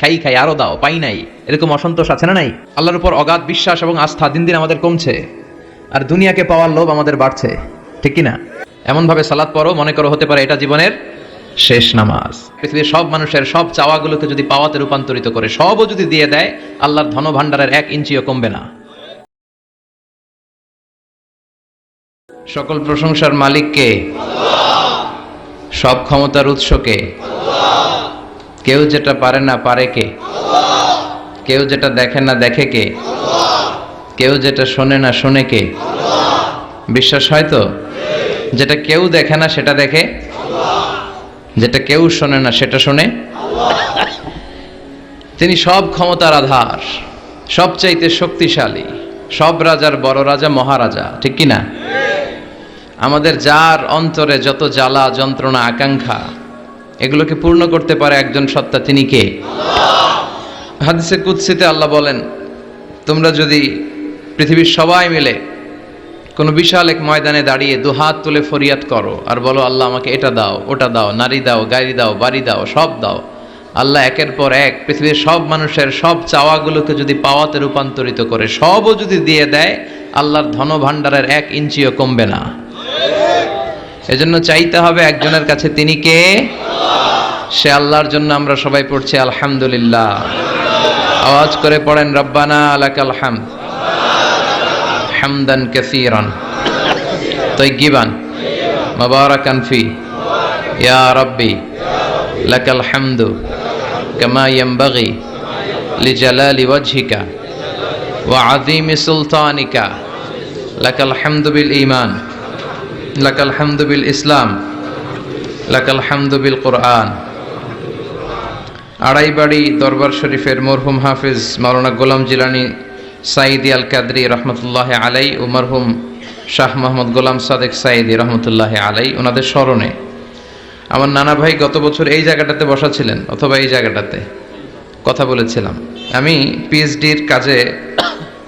খাই খাই, আরও দাও, পাই নাই। এরকম অসন্তোষ আছে না নাই? আল্লাহর উপর অগাধ বিশ্বাস এবং আস্থা দিন দিন আমাদের কমছে। আর দুনিয়াকে পাওয়ার লোভ আমাদের বাড়ছে। ঠিক কি না এমনভাবে সালাদ পড়ো, মনে করো হতে পারে এটা জীবনের শেষ নামাজ। পৃথিবীর সব মানুষের সব চাওয়াগুলোকে যদি পাওয়াতে রূপান্তরিত করে, সবও যদি দিয়ে দেয়, আল্লাহর ধন ভাণ্ডারের এক ইঞ্চিও কমবে না। সকল প্রশংসার মালিককে, সব ক্ষমতার উৎসকে কেউ যেটা পারে না পারে কে? কেউ যেটা দেখে না দেখে কে? কেউ যেটা শোনে না শোনে কে? বিশ্বাস হয় তো? যেটা কেউ দেখে না সেটা দেখে? যেটা কেউ শোনে না সেটা শোনে? তিনি সব ক্ষমতার আধার, সবচাইতে শক্তিশালী, সব রাজার বড় রাজা, মহারাজা, ঠিক কি না? আমাদের যার অন্তরে যত জ্বালা, যন্ত্রণা, আকাঙ্ক্ষা এগুলোকে পূর্ণ করতে পারে একজন সত্তা তিনি কে? হাদিসে কুৎসিতে আল্লাহ বলেন তোমরা যদি পৃথিবীর সবাই মিলে কোনো বিশাল এক ময়দানে দাঁড়িয়ে দু হাত তুলে ফরিয়াদ করো আর বলো আল্লাহ আমাকে এটা দাও ওটা দাও নারী দাও গাড়ি দাও বাড়ি দাও সব দাও। আল্লাহ একের পর এক পৃথিবীর সব মানুষের সব চাওয়াগুলোকে যদি পাওয়াতে রূপান্তরিত করে সবও যদি দিয়ে দেয় আল্লাহর ধন ভাণ্ডারের এক ইঞ্চিও কমবে না। এজন্য চাইতে হবে একজনের কাছে তিনি কে? সে আল্লাহর জন্য আমরা সবাই পড়ছি আলহামদুলিল্লাহ। আওয়াজ করে পড়েন, রব্বানা আলাকাল হামদ, হামদান কাসীরান তৈগিবান মুবারাকান ফি, ইয়া রাব্বি, লাকাল হামদু কামা ইয়ানবাগি লিজালালি ওয়াজহিকা ওয়া আযীমি সুলতানিকা, লাকাল হামদু বিল ঈমান, লাকাল হামদু বিল ইসলাম কোরআন। আড়াইবাড়ি দরবার শরীফের মরহুম হাফিজ মাওলানা গোলাম জিলানি সাইদি আল কাদরি রহমতুল্লাহ আলাই ও মরহুম শাহ মোহাম্মদ গোলাম সাদেক সাইদি রহমতুল্লাহ আলাই ওনাদের স্মরণে। আমার নানা ভাই গত বছর এই জায়গাটাতে বসা ছিলেন, অথবা এই জায়গাটাতে। কথা বলেছিলাম। আমি পিএইচডির কাজে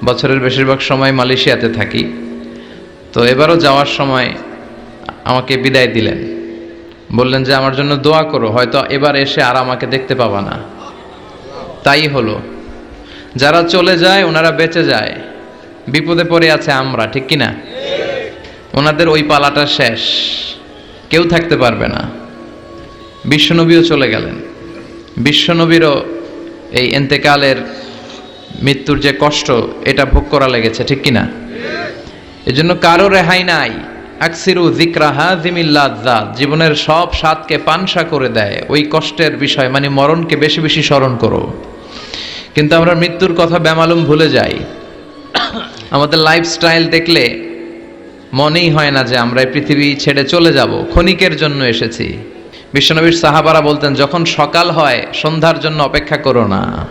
বছরের বেশিরভাগ সময় মালয়েশিয়াতে থাকি। তো এবারও যাওয়ার সময় আমাকে বিদায় দিলেন। বললেন যে, আমার জন্য দোয়া করো, হয়তো এবার এসে আর আমাকে দেখতে পাবা না। তাই হলো। যারা চলে যায়, ওনারা বেঁচে যায়। বিপদে পড়ে আছে আমরা, ঠিক কিনা ওনাদের ওই পালাটা শেষ। কেউ থাকতে পারবে না। বিশ্বনবীও চলে গেলেন। বিশ্বনবীরও এই এন্তেকালের মৃত্যুর যে কষ্ট, এটা ভোগ করা লেগেছে, ঠিক কিনা এজন্য কারও রেহাই নাই। আকসিরু জিক্রাহা জিমিল্লাজাত জীবনের সব স্বাদকে পানসা করে দেয়। ওই কষ্টের বিষয় মানে মরণকে বেশি বেশি স্মরণ করো। কিন্তু আমরা মৃত্যুর কথা বেমালুম ভুলে যাই। আমাদের লাইফস্টাইল দেখলে মনেই হয় না যে আমরা এই পৃথিবী ছেড়ে চলে যাব। ক্ষণিকের জন্য এসেছি। বিশ্বনবীর সাহাবারা বলতেন, যখন সকাল হয়, সন্ধ্যার জন্য অপেক্ষা করো না।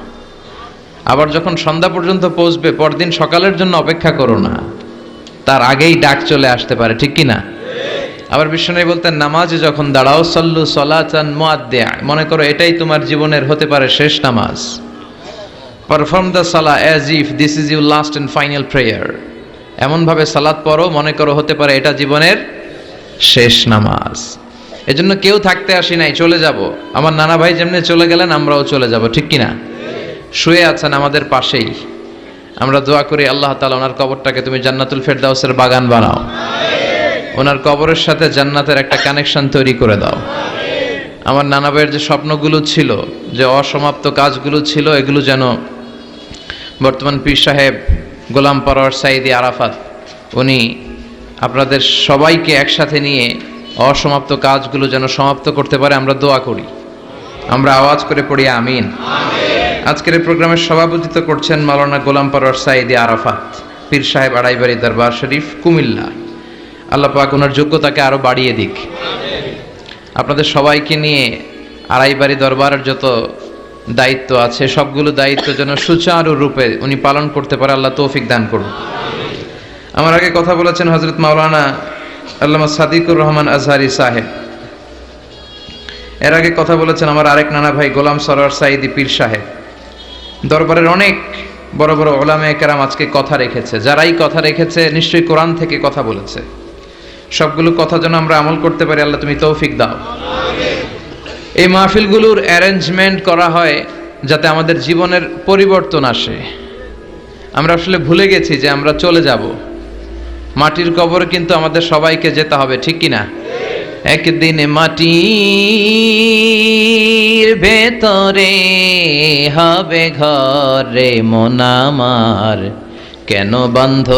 আবার যখন সন্ধ্যা পর্যন্ত পৌঁছবে, পরদিন সকালের জন্য অপেক্ষা করো না। তার আগেই ডাক চলে আসতে পারে, ঠিক কি না? আবার বিশ্বনবী বলতেন, নামাজে যখন দাঁড়াও, সল্লু সলাচান মনে করো, এটাই তোমার জীবনের হতে পারে শেষ নামাজ। পারফর্ম দ্য সালা as if this is you last and final prayer এমনভাবে সালাদ পড়ো, মনে করো, হতে পারে এটা জীবনের শেষ নামাজ। এজন্য কেউ থাকতে আসি নাই, চলে যাব। আমার নানা ভাই যেমনি চলে গেলেন, আমরাও চলে যাব, ঠিক কিনা শুয়ে আছেন আমাদের পাশেই। আমরা দোয়া করি আল্লাহ তালা ওনার কবরটাকে তুমি জান্নাতুল ফেরদাউসের বাগান বানাও। ওনার কবরের সাথে জান্নাতের একটা কানেকশন তৈরি করে দাও। আমার নানা ভাইয়ের যে স্বপ্নগুলো ছিল, যে অসমাপ্ত কাজগুলো ছিল, এগুলো যেন বর্তমান পীর সাহেব গোলাম পরোয়ার সাইদি আরাফাত, উনি আপনাদের সবাইকে একসাথে নিয়ে অসমাপ্ত কাজগুলো যেন সমাপ্ত করতে পারে, আমরা দোয়া করি। আমরা আওয়াজ করে পড়ি, আমিন। আজকের এই প্রোগ্রামের সভাপতিত্ব করছেন মাওলানা গোলাম পরোয়ার সাইদি আরাফাত, পীর সাহেব আড়াইবাড়ি দরবার শরীফ, কুমিল্লা। আল্লাহ পাক ওনার যোগ্যতাকে আরও বাড়িয়ে দিক। আপনাদের সবাইকে নিয়ে আড়াইবাড়ি দরবারের যত দায়িত্ব আছে, সবগুলো দায়িত্ব যেন সুচারু রূপে উনি পালন করতে পারে, আল্লাহ তৌফিক দান করুন। আমার আগে কথা বলেছেন হজরত মাওলানা আল্লামা সাদিকুর রহমান আজহারি সাহেব। এর আগে কথা বলেছেন আমার আরেক নানা ভাই গোলাম সরোয়ার সাইদি পীর সাহেব। দরবারের অনেক বড় বড় ওলামে কেরাম আজকে কথা রেখেছে। যারাই কথা রেখেছে, নিশ্চয়ই কোরআন থেকে কথা বলেছে। সবগুলো কথা যেন আমরা আমল করতে পারি, আল্লাহ তুমি তৌফিক দাও। এই মাহফিলগুলোর অ্যারেঞ্জমেন্ট করা হয় যাতে আমাদের জীবনের পরিবর্তন আসে। আমরা আসলে ভুলে গেছি যে আমরা চলে যাব। মাটির কবরে কিন্তু আমাদের সবাইকে যেতে হবে, ঠিক কি না একদিন মাটির ভেতরে হবে ঘরে মনামার কেন বন্ধ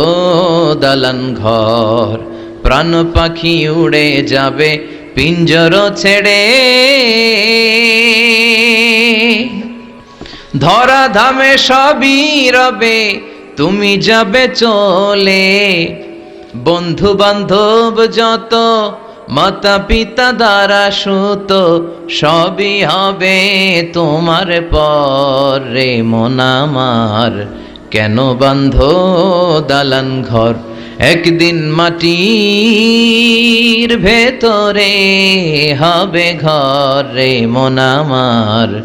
দালান ঘর? প্রাণ পাখি উড়ে যাবে, পিঞ্জর ছেড়ে। ধরা ধামে সবই রবে, তুমি যাবে চলে। বন্ধু বান্ধব যত মাতা পিতা দ্বারা সুত সবই হবে তোমার পর রে মনামার কেন বান্ধ দালান ঘর? একদিন মাটির ভেতরে হবে ঘর রে মনামার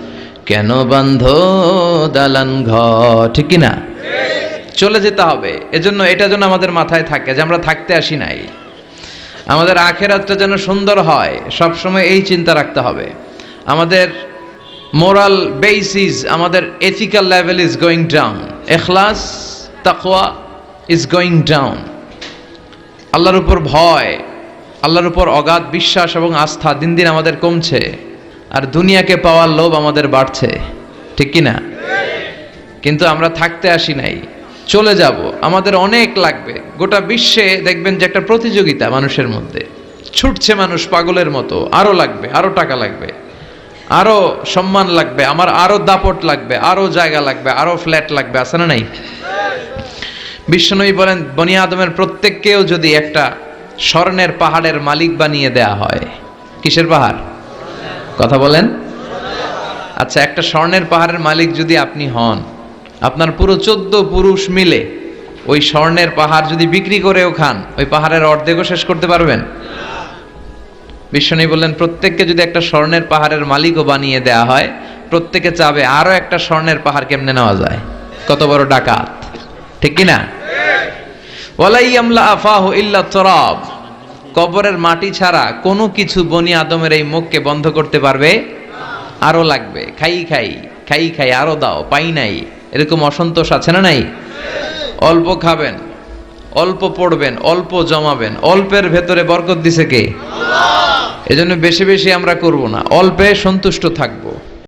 কেন বন্ধ দালান ঘর? ঠিক না চলে যেতে হবে। এজন্য এটা যেন আমাদের মাথায় থাকে যে আমরা থাকতে আসি নাই। আমাদের আখেরাতটা যেন সুন্দর হয়, সবসময় এই চিন্তা রাখতে হবে। আমাদের মোরাল বেসিস আমাদের ethical level is going down এখলাস তাকওয়া ইজ গোয়িং ডাউন আল্লাহর উপর ভয়, আল্লাহর উপর অগাধ বিশ্বাস এবং আস্থা দিন দিন আমাদের কমছে, আর দুনিয়াকে পাওয়ার লোভ আমাদের বাড়ছে। ঠিক কি না কিন্তু আমরা থাকতে আসি নাই। চলে যাব। আমাদের অনেক লাগবে। গোটা বিশ্বে দেখবেন যে একটা প্রতিযোগিতা মানুষের মধ্যে। ছুটছে মানুষ পাগলের মতো। আরও লাগবে, আরও টাকা লাগবে। আরও সম্মান লাগবে, আমার আরও দাপট লাগবে, আরও জায়গা লাগবে, আরও ফ্ল্যাট লাগবে, আছে না নাই? বিশ্বনবী বলেন, বনি আদমের প্রত্যেককেও যদি একটা স্বর্ণের পাহাড়ের মালিক বানিয়ে দেয়া হয়, কিসের পাহাড়? কথা বলেন। আচ্ছা একটা স্বর্ণের পাহাড়ের মালিক যদি আপনি হন আপনার পুরো চোদ্দ পুরুষ মিলে ওই স্বর্ণের পাহাড় যদি বিক্রি করেও খান, ওই পাহাড়ের অর্ধেকও শেষ করতে পারবেন। বিশ্বনী বললেন, প্রত্যেককে যদি একটা স্বর্ণের পাহাড়ের মালিকও বানিয়ে দেয়া হয়, প্রত্যেকে চাবে আরও একটা স্বর্ণের পাহাড় কেমনে নেওয়া যায়? কত বড় ডাকাত। ঠিক কি না ওয়ালাই আমলা আফাহু ইল্লা তরাব। কবরের মাটি ছাড়া কোনো কিছু বনি আদমের এই মুখকে বন্ধ করতে পারবে? আরও লাগবে। খাই খাই খাই খাই, আরও দাও, পাই নাই। এরকম অসন্তোষ আছে না নাই? অল্প খাবেন অল্প পড়বেন অল্প জমাবেন অল্পের ভেতরে বরকত দিছে কে? এজন্য বেশি বেশি আমরা করব না অল্পে সন্তুষ্ট থাকব।